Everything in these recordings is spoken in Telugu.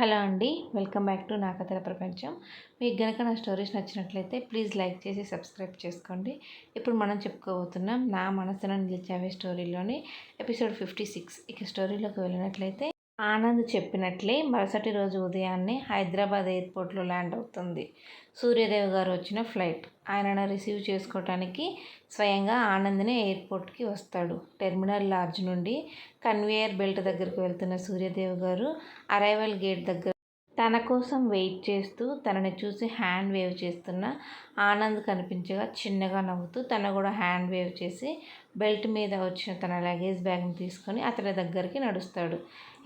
హలో అండి వెల్కమ్ బ్యాక్ టు నా కథల ప్రపంచం. మీకు గనక నా స్టోరీస్ నచ్చినట్లయితే ప్లీజ్ లైక్ చేసి సబ్స్క్రైబ్ చేసుకోండి. ఇప్పుడు మనం చెప్పుకోబోతున్నాం నా మనసును నిలిచావే స్టోరీలోని ఎపిసోడ్ ఫిఫ్టీ సిక్స్. ఇక స్టోరీలోకి వెళ్ళినట్లయితే ఆనంద్ చెప్పినట్లే మరుసటి రోజు ఉదయాన్నే హైదరాబాద్ ఎయిర్పోర్ట్లో ల్యాండ్ అవుతుంది. సూర్యదేవ్ గారు వచ్చిన ఫ్లైట్. ఆయనను రిసీవ్ చేసుకోవటానికి స్వయంగా ఆనంద్నే ఎయిర్పోర్ట్కి వస్తాడు. టెర్మినల్ లార్జ్ నుండి కన్వేయర్ బెల్ట్ దగ్గరకు వెళ్తున్న సూర్యదేవ్ గారు అరైవల్ గేట్ దగ్గర తన కోసం వెయిట్ చేస్తూ తనని చూసి హ్యాండ్ వేవ్ చేస్తున్న ఆనంద్ కనిపించగా చిన్నగా నవ్వుతూ తన కూడా హ్యాండ్ వేవ్ చేసి బెల్ట్ మీద వచ్చిన తన లగేజ్ బ్యాగ్ని తీసుకొని అతని దగ్గరికి నడుస్తాడు.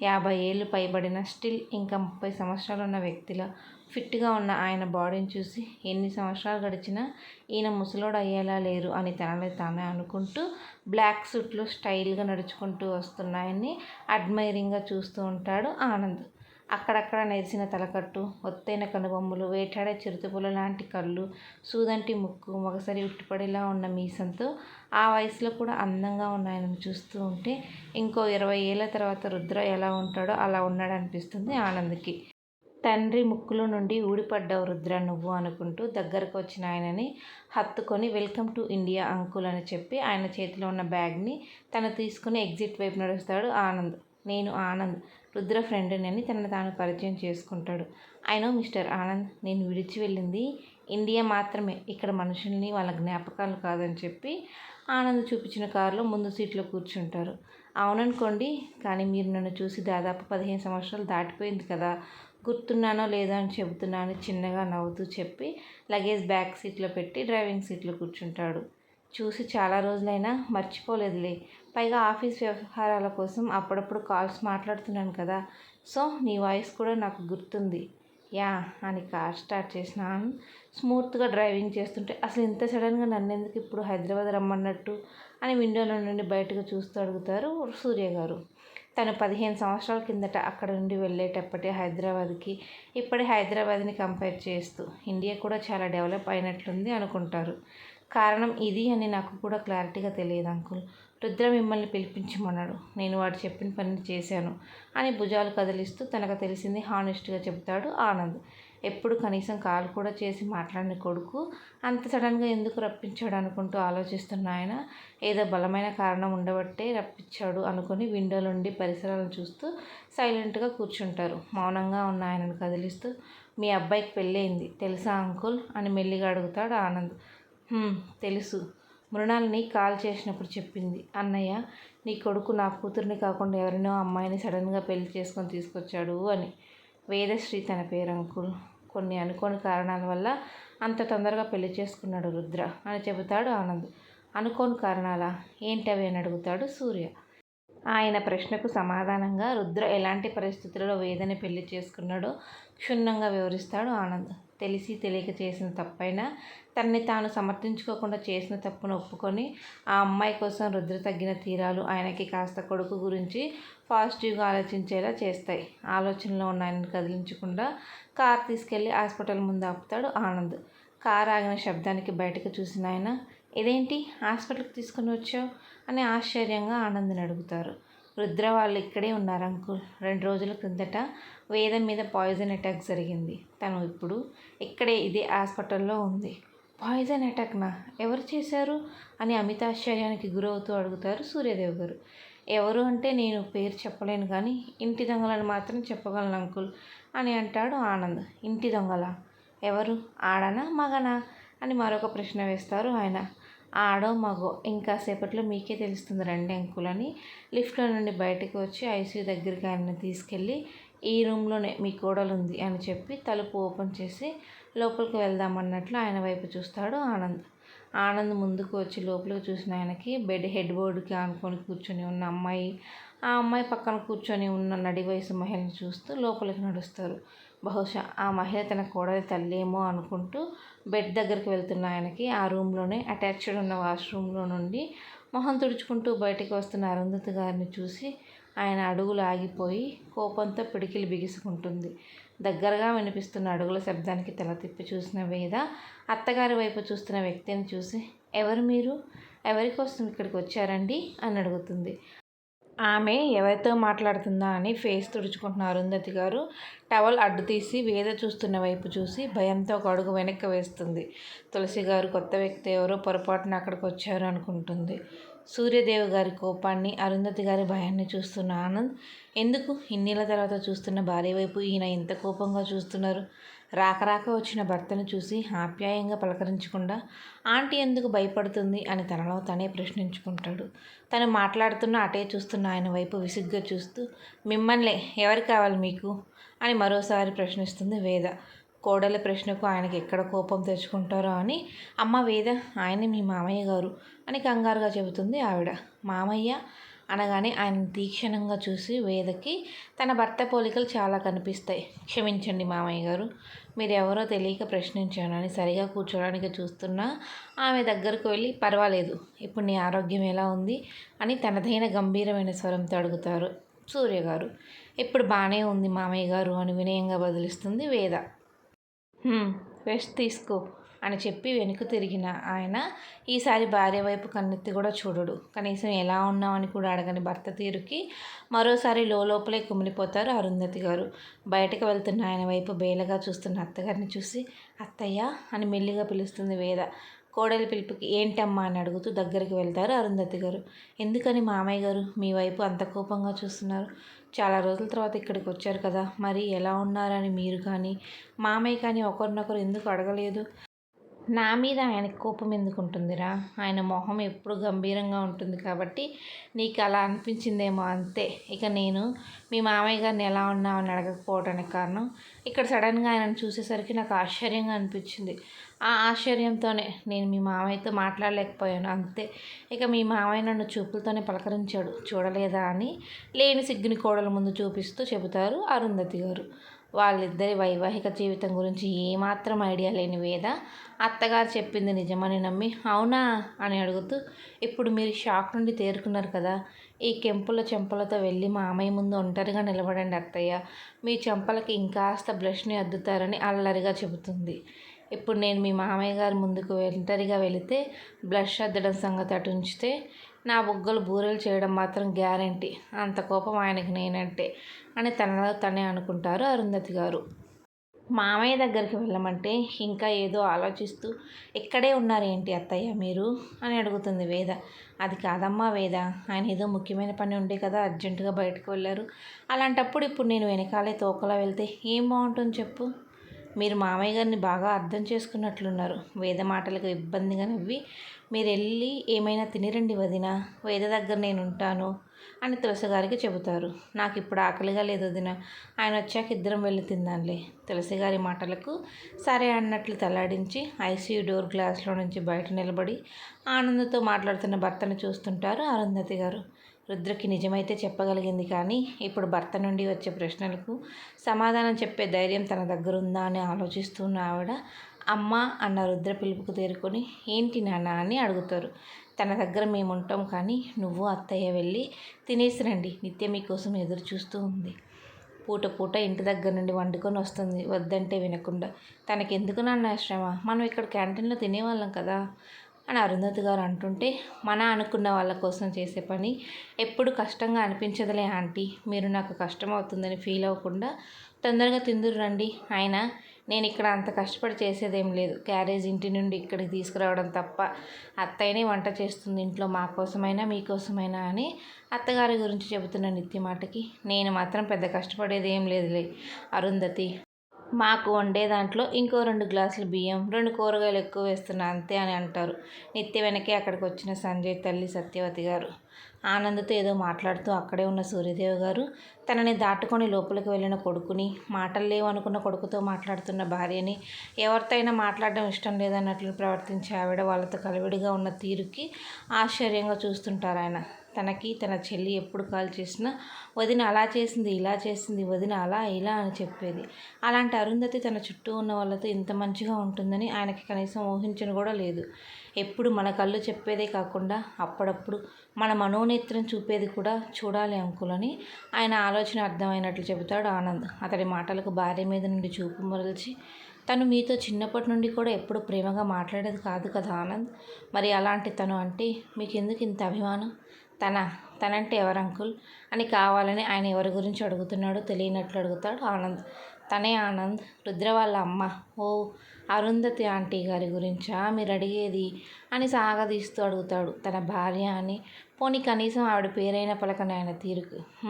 యాభై ఏళ్ళు పైబడిన స్టిల్ ఇంకా ముప్పై సంవత్సరాలు ఉన్న వ్యక్తిలో ఫిట్గా ఉన్న ఆయన బాడీని చూసి ఎన్ని సంవత్సరాలు గడిచినా ఈయన ముసలోడు అయ్యేలా లేరు అని తనలో తానే అనుకుంటూ బ్లాక్ సూట్లో స్టైల్గా నడుచుకుంటూ వస్తున్నాయని అడ్మైరింగ్గా చూస్తూ ఉంటాడు ఆనంద్. అక్కడక్కడ నెరిసిన తలకట్టు ఒత్తైన కనుబొమ్మలు వేటాడే చిరుతపుల లాంటి కళ్ళు సూదంటి ముక్కు మగసరి ఉట్టిపడేలా ఉన్న మీసంతో ఆ వయసులో కూడా అందంగా ఉన్న ఆయనను చూస్తూ ఉంటే ఇంకో ఇరవై ఏళ్ళ తర్వాత రుద్ర ఎలా ఉంటాడో అలా ఉన్నాడు అనిపిస్తుంది ఆనంద్కి. తండ్రి ముక్కులో నుండి ఊడిపడ్డావు రుద్ర నువ్వు అనుకుంటూ దగ్గరకు వచ్చిన ఆయనని హత్తుకొని వెల్కమ్ టు ఇండియా అంకుల్ అని చెప్పి ఆయన చేతిలో ఉన్న బ్యాగ్ని తను తీసుకుని ఎగ్జిట్ వైపు నడుస్తాడు ఆనంద్. నేను ఆనంద్. రుద్ర ఫ్రెండ్ని అని తనను తాను పరిచయం చేసుకుంటాడు. అయినో మిస్టర్ ఆనంద్ నేను విడిచి వెళ్ళింది ఇండియా మాత్రమే. ఇక్కడ మనుషుల్ని వాళ్ళ జ్ఞాపకాలు కాదని చెప్పి ఆనంద్ చూపించిన కారులో ముందు సీట్లో కూర్చుంటారు. అవుననుకోండి కానీ మీరు నన్ను చూసి దాదాపు పదిహేను సంవత్సరాలు దాటిపోయింది కదా. గుర్తున్నానో లేదో అని చెబుతున్నాను చిన్నగా నవ్వుతూ చెప్పి లగేజ్ బ్యాక్ సీట్లో పెట్టి డ్రైవింగ్ సీట్లో కూర్చుంటాడు. చూసి చాలా రోజులైనా మర్చిపోలేదులే. పైగా ఆఫీస్ వ్యవహారాల కోసం అప్పుడప్పుడు కాల్స్ మాట్లాడుతున్నాను కదా. సో నీ వాయిస్ కూడా నాకు గుర్తుంది. యా అని కార్ స్టార్ట్ చేసినాను స్మూత్గా డ్రైవింగ్ చేస్తుంటే అసలు ఇంత సడన్గా నన్ను ఎందుకు ఇప్పుడు హైదరాబాద్ రమ్మన్నట్టు? అని విండోలో నుండి బయటకు చూస్తూ అడుగుతారు సూర్య గారు. తను పదిహేను సంవత్సరాల కిందట అక్కడ నుండి వెళ్ళేటప్పటి హైదరాబాద్కి ఇప్పటి హైదరాబాద్ని కంపేర్ చేస్తూ ఇండియా కూడా చాలా డెవలప్ అయినట్లుంది అనుకుంటారు. కారణం ఇది అని నాకు కూడా క్లారిటీగా తెలియదు అంకుల్. రుద్ర మిమ్మల్ని పిలిపించమన్నాడు. నేను వాడు చెప్పిన పని చేశాను అని భుజాలు కదిలిస్తూ తనకు తెలిసింది హానెస్ట్గా చెబుతాడు ఆనంద్. ఎప్పుడు కనీసం కాల్ కూడా చేసి మాట్లాడిన కొడుకు అంత సడన్గా ఎందుకు రప్పించాడు అనుకుంటూ ఆలోచిస్తున్న ఆయన ఏదో బలమైన కారణం ఉండబట్టే రప్పించాడు అనుకుని విండో నుండి పరిసరాలను చూస్తూ సైలెంట్గా కూర్చుంటారు. మౌనంగా ఉన్న ఆయనను కదిలిస్తూ మీ అబ్బాయికి పెళ్ళయింది తెలుసా అంకుల్? అని మెల్లిగా అడుగుతాడు ఆనంద్. తెలుసు. మృణాల్ని కాల్ చేసినప్పుడు చెప్పింది. అన్నయ్య నీ కొడుకు నా కూతురిని కాకుండా ఎవరినో అమ్మాయిని సడన్గా పెళ్ళి చేసుకొని తీసుకొచ్చాడు అని. వేదశ్రీ తన పేరు అంకుల్. కొన్ని అనుకోని కారణాల వల్ల అంత తొందరగా పెళ్ళి చేసుకున్నాడు రుద్ర అని చెబుతాడు ఆనంద్. అనుకోని కారణాలా? ఏంటవి అని అడుగుతాడు సూర్య. ఆయన ప్రశ్నకు సమాధానంగా రుద్ర ఎలాంటి పరిస్థితులలో వేదని పెళ్ళి చేసుకున్నాడో క్షుణ్ణంగా వివరిస్తాడు ఆనంద్. తెలిసి తెలియక చేసిన తప్పైనా తనని తాను సమర్థించుకోకుండా చేసిన తప్పును ఒప్పుకొని ఆ అమ్మాయి కోసం రుద్ర తగ్గిన తీరాలు ఆయనకి కాస్త కొడుకు గురించి పాజిటివ్గా ఆలోచించేలా చేస్తాయి. ఆలోచనలో ఉన్న ఆయనను కదిలించకుండా కార్ తీసుకెళ్ళి హాస్పిటల్ ముందు ఆపుతాడు ఆనంద్. కార్ ఆగిన శబ్దానికి బయటకు చూసిన ఆయన ఇదేంటి? హాస్పిటల్కి తీసుకుని వచ్చావు? అని ఆశ్చర్యంగా ఆనంద్ని అడుగుతారు. రుద్ర వాళ్ళు ఇక్కడే ఉన్నారు అంకుల్. రెండు రోజుల క్రిందట వేదం మీద పాయిజన్ అటాక్ జరిగింది. తను ఇప్పుడు ఇక్కడే ఇదే హాస్పిటల్లో ఉంది. పాయిజన్ అటాక్నా ఎవరు చేశారు? అని అమితాశ్చర్యానికి గురవుతూ అడుగుతారు సూర్యదేవ్ గారు. ఎవరు అంటే నేను పేరు చెప్పలేను కానీ ఇంటి దొంగలను మాత్రం చెప్పగలను అంకుల్ అని అంటాడు ఆనంద్. ఇంటి దొంగల? ఎవరు? ఆడనా? మగనా? అని మరొక ప్రశ్న వేస్తారు ఆయన. ఆడో మగో ఇంకా సేపట్లో మీకే తెలుస్తుంది రండి అంకుల్ అని. లిఫ్ట్లో నుండి బయటకు వచ్చి ఐసీయూ దగ్గరికి ఆయన తీసుకెళ్ళి ఈ రూమ్లోనే మీ కోడలు ఉంది అని చెప్పి తలుపు ఓపెన్ చేసి లోపలికి వెళ్దామన్నట్లు ఆయన వైపు చూస్తాడు ఆనంద్. ఆనంద్ ముందుకు వచ్చి లోపలికి చూసిన ఆయనకి బెడ్ హెడ్ బోర్డుకి ఆనుకొని కూర్చొని ఉన్న అమ్మాయి ఆ అమ్మాయి పక్కన కూర్చొని ఉన్న నడి వయసు మహిళని చూస్తూ లోపలికి నడుస్తారు. బహుశా ఆ మహిళ తన కోడలి తల్లేమో అనుకుంటూ బెడ్ దగ్గరికి వెళ్తున్న ఆయనకి ఆ రూమ్లోనే అటాచ్డ్ ఉన్న వాష్రూమ్లో నుండి మొహం తుడుచుకుంటూ బయటకు వస్తున్న అరుంధతి గారిని చూసి ఆయన అడుగులు ఆగిపోయి కోపంతో పిడికిలు బిగుసుకుంటుంది. దగ్గరగా వినిపిస్తున్న అడుగుల శబ్దానికి తల తిప్పి చూసిన వేద అత్తగారి వైపు చూస్తున్న వ్యక్తిని చూసి ఎవరు మీరు? ఎవరి కోసం ఇక్కడికి వచ్చారండి? అని అడుగుతుంది. ఆమె ఎవరితో మాట్లాడుతుందా అని ఫేస్ తుడుచుకుంటున్న అరుంధతి గారు. టవల్ అడ్డు తీసి వేద చూస్తున్న వైపు చూసి భయంతో ఒక అడుగు వెనక్కి వేస్తుంది. తులసి గారు కొత్త వ్యక్తి ఎవరో పొరపాటున అక్కడికి వచ్చారు అనుకుంటుంది. సూర్యదేవ్ గారి కోపాన్ని అరుంధతి గారి భయాన్ని చూస్తున్న ఆనంద్ ఎందుకు? ఇన్నిళ్ళ తర్వాత చూస్తున్న భార్య వైపు ఈయన ఇంత కోపంగా చూస్తున్నారు? రాక రాక వచ్చిన భర్తను చూసి ఆప్యాయంగా పలకరించకుండా ఆంటీ ఎందుకు భయపడుతుంది? అని తనలో తనే ప్రశ్నించుకుంటాడు. తను మాట్లాడుతున్న అటే చూస్తున్న ఆయన వైపు విసుగ్గా చూస్తూ మిమ్మల్ని ఎవరు కావాలి మీకు? అని మరోసారి ప్రశ్నిస్తుంది వేద. కోడల ప్రశ్నకు ఆయనకి ఎక్కడ కోపం తెచ్చుకుంటారో అని అమ్మ వేద ఆయన మీ మామయ్య గారు అని కంగారుగా చెబుతుంది ఆవిడ. మామయ్య అనగానే ఆయన తీక్షణంగా చూసి వేదకి తన భర్త పోలికలు చాలా కనిపిస్తాయి. క్షమించండి మామయ్య గారు. మీరు ఎవరో తెలియక ప్రశ్నించానని సరిగా కూర్చోడానికి చూస్తున్నా ఆమె దగ్గరకు వెళ్ళి పర్వాలేదు. ఇప్పుడు నీ ఆరోగ్యం ఎలా ఉంది? అని తనదైన గంభీరమైన స్వరంతో అడుగుతారు సూర్య గారు. ఇప్పుడు బాగానే ఉంది మామయ్య గారు అని వినయంగా బదిలిస్తుంది వేద. రెస్ట్ తీసుకో. అని చెప్పి వెనుక తిరిగిన ఆయన ఈసారి భార్య వైపు కన్నెత్తి కూడా చూడడు. కనీసం ఎలా ఉన్నామని కూడా అడగని భర్త తీరుకి మరోసారి లోపలే కుమిలిపోతారు అరుంధతి గారు. బయటకు వెళ్తున్న ఆయన వైపు బేలగా చూస్తున్న అత్తగారిని చూసి అత్తయ్య అని మెల్లిగా పిలుస్తుంది వేద. కోడలి పిలుపుకి ఏంటమ్మా అని అడుగుతూ దగ్గరికి వెళ్తారు అరుంధతి గారు. ఎందుకని మామయ్య గారు? మీ వైపు అంత కోపంగా చూస్తున్నారు. చాలా రోజుల తర్వాత ఇక్కడికి వచ్చారు కదా. మరి ఎలా ఉన్నారని మీరు కానీ మామయ్య కానీ ఒకరినొకరు ఎందుకు అడగలేదు? నా మీద ఆయనకి కోపం ఎందుకు ఉంటుందిరా ఆయన మొహం ఎప్పుడు గంభీరంగా ఉంటుంది కాబట్టి నీకు అలా అనిపించిందేమో అంతే. ఇక నేను మీ మామయ్య గారిని ఎలా ఉన్నామని అడగకపోవడానికి కారణం ఇక్కడ సడన్గా ఆయనను చూసేసరికి నాకు ఆశ్చర్యంగా అనిపించింది. ఆ ఆశ్చర్యంతోనే నేను మీ మామయ్యతో మాట్లాడలేకపోయాను అంతే. ఇక మీ మామయ్య నన్ను చూపులతోనే పలకరించాడు చూడలేదా అని లేని సిగ్గుని కోడల ముందు చూపిస్తూ చెబుతారు అరుంధతి గారు. వాళ్ళిద్దరి వైవాహిక జీవితం గురించి ఏమాత్రం ఐడియా లేని వేద అత్తగారు చెప్పింది నిజమని నమ్మి అవునా? అని అడుగుతూ ఇప్పుడు మీరు షాక్ నుండి తేరుకున్నారు కదా ఈ కెంపుల చెంపలతో వెళ్ళి మా అమ్మాయి ముందు ఒంటరిగా నిలబడండి అత్తయ్య. మీ చెంపలకి ఇంకాస్త బ్రష్ని అద్దుతారని అల్లరిగా చెబుతుంది. ఇప్పుడు నేను మీ మామయ్య గారి ముందుకు ఒంటరిగా వెళితే బ్లష్ అద్దడం సంగతి అటు ఉంచితే నా బుగ్గలు బూరెలు చేయడం మాత్రం గ్యారంటీ. అంత కోపం ఆయనకి నేనంటే అని తనలో తనే అనుకుంటారు అరుంధతి గారు. మామయ్య దగ్గరికి వెళ్ళమంటే ఇంకా ఏదో ఆలోచిస్తూ ఇక్కడే ఉన్నారేంటి అత్తయ్య మీరు? అని అడుగుతుంది వేద. అది కాదమ్మా వేద. ఆయన ఏదో ముఖ్యమైన పని ఉండే కదా అర్జెంటుగా బయటకు వెళ్ళారు. అలాంటప్పుడు ఇప్పుడు నేను వెనకాలే తోకలా వెళ్తే ఏం బాగుంటుంది చెప్పు. మీరు మామయ్య గారిని బాగా అర్థం చేసుకున్నట్లున్నారు. వేద మాటలకు ఇబ్బందిగా నవ్వి మీరు వెళ్ళి ఏమైనా తినిరండి వదిన వేద దగ్గర నేను ఉంటాను అని తులసి గారికి చెబుతారు. నాకు ఇప్పుడు ఆకలిగా లేదు వదిన ఆయన వచ్చాక ఇద్దరం వెళ్ళి తిందాంలే తులసి గారి మాటలకు సరే అన్నట్లు తలాడించి ఐసీయూ డోర్ గ్లాస్లో నుంచి బయట నిలబడి ఆనందంతో మాట్లాడుతున్న భర్తను చూస్తుంటారు అరుంధతి గారు. రుద్రకి నిజమైతే చెప్పగలిగింది కానీ ఇప్పుడు భర్త నుండి వచ్చే ప్రశ్నలకు సమాధానం చెప్పే ధైర్యం తన దగ్గర ఉందా అని ఆలోచిస్తున్న ఆవిడ అమ్మ అన్న రుద్ర పిలుపుకు తేరుకొని ఏంటి నాన్న అని అడుగుతారు. తన దగ్గర మేము ఉంటాం కానీ నువ్వు అత్తయ్య వెళ్ళి తినేసి రండి నిత్య మీకోసం ఎదురు చూస్తూ ఉంది. పూట పూట ఇంటి దగ్గర నుండి వండుకొని వస్తుంది వద్దంటే వినకుండా. తనకెందుకు నాన్న శ్రమ? మనం ఇక్కడ క్యాంటీన్లో తినేవాళ్ళం కదా. అని అరుంధతి గారు అంటుంటే మన అనుకున్న వాళ్ళ కోసం చేసే పని ఎప్పుడు కష్టంగా అనిపించదులే ఆంటీ. మీరు నాకు కష్టం అవుతుందని ఫీల్ అవ్వకుండా తొందరగా తిందురు రండి. ఆయన నేను ఇక్కడ అంత కష్టపడి చేసేదేం లేదు. క్యారేజ్ ఇంటి నుండి ఇక్కడికి తీసుకురావడం తప్ప అత్తయ్యనే వంట చేస్తుంది ఇంట్లో మా కోసమైనా మీకోసమైనా అని అత్తగారి గురించి చెబుతున్న నిత్య మాటకి నేను మాత్రం పెద్ద కష్టపడేది ఏం లేదులే అరుంధతి. మాకు వండే దాంట్లో ఇంకో రెండు గ్లాసులు బియ్యం రెండు కూరగాయలు ఎక్కువ వేస్తున్నా అంతే అని అంటారు. నిత్య వెనకే అక్కడికి వచ్చిన సంజయ్ తల్లి సత్యవతి గారు. ఆనందతో ఏదో మాట్లాడుతూ అక్కడే ఉన్న సూర్యదేవ్ గారు తనని దాటుకొని లోపలికి వెళ్ళిన కొడుకుని మాటలు లేవనుకున్న కొడుకుతో మాట్లాడుతున్న భార్యని ఎవరితో అయినా మాట్లాడడం ఇష్టం లేదన్నట్లు ప్రవర్తించే ఆవిడ వాళ్ళతో కలివిడిగా ఉన్న తీరుకి ఆశ్చర్యంగా చూస్తుంటారు ఆయన. తనకి తన చెల్లి ఎప్పుడు కాల్ చేసినా వదిన అలా చేసింది ఇలా చేసింది వదిన అలా ఇలా అని చెప్పేది. అలాంటి అరుంధతి తన చుట్టూ ఉన్న వాళ్ళతో ఇంత మంచిగా ఉంటుందని ఆయనకి కనీసం ఊహించను కూడా లేదు. ఎప్పుడు మన కళ్ళు చెప్పేదే కాకుండా అప్పుడప్పుడు మన మనోనేత్రం చూపేది కూడా చూడాలి అంకులని ఆయన ఆలోచన అర్థమైనట్లు చెబుతాడు ఆనంద్. అతడి మాటలకు భార్య మీద నుండి చూపు మరల్చి తను మీతో చిన్నప్పటి నుండి కూడా ఎప్పుడు ప్రేమగా మాట్లాడేది కాదు కదా ఆనంద్? మరి అలాంటి తను అంటే మీకు ఎందుకు ఇంత అభిమానం? తన తనంటే ఎవరు అంకుల్ అని కావాలని ఆయన ఎవరి గురించి అడుగుతున్నాడో తెలియనట్లు అడుగుతాడు ఆనంద్. తనే ఆనంద్ రుద్ర వాళ్ళ అమ్మ. ఓ అరుంధతి ఆంటీ గారి గురించా? మీరు అడిగేది? అని సాగదీస్తూ అడుగుతాడు తన భార్య అని. పోనీ కనీసం ఆవిడ పేరైన పలకని ఆయన తీరుకు.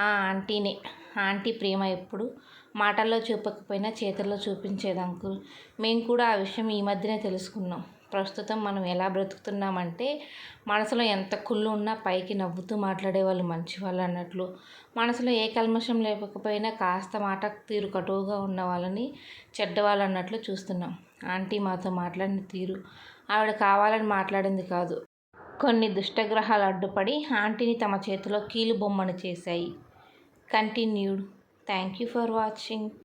ఆ ఆంటీనే. ఆంటీ ప్రేమ ఎప్పుడు? మాటల్లో చూపకపోయినా చేతుల్లో చూపించేది అంకుల్. మేము కూడా ఆ విషయం ఈ మధ్యనే తెలుసుకున్నాం. ప్రస్తుతం మనం ఎలా బ్రతుకుతున్నామంటే మనసులో ఎంత కుళ్ళు ఉన్నా పైకి నవ్వుతూ మాట్లాడే వాళ్ళు మంచివాళ్ళు అన్నట్లు. మనసులో ఏ కల్మషం లేకపోయినా కాస్త మాట తీరు కటువుగా ఉన్న వాళ్ళని చెడ్డవాళ్ళు అన్నట్లు చూస్తున్నాం. ఆంటీ మాతో మాట్లాడిన తీరు ఆవిడ కావాలని మాట్లాడింది కాదు. కొన్ని దుష్టగ్రహాలు అడ్డుపడి ఆంటీని తమ చేతిలో కీలు బొమ్మను చేశాయి. Continued. Thank you for watching.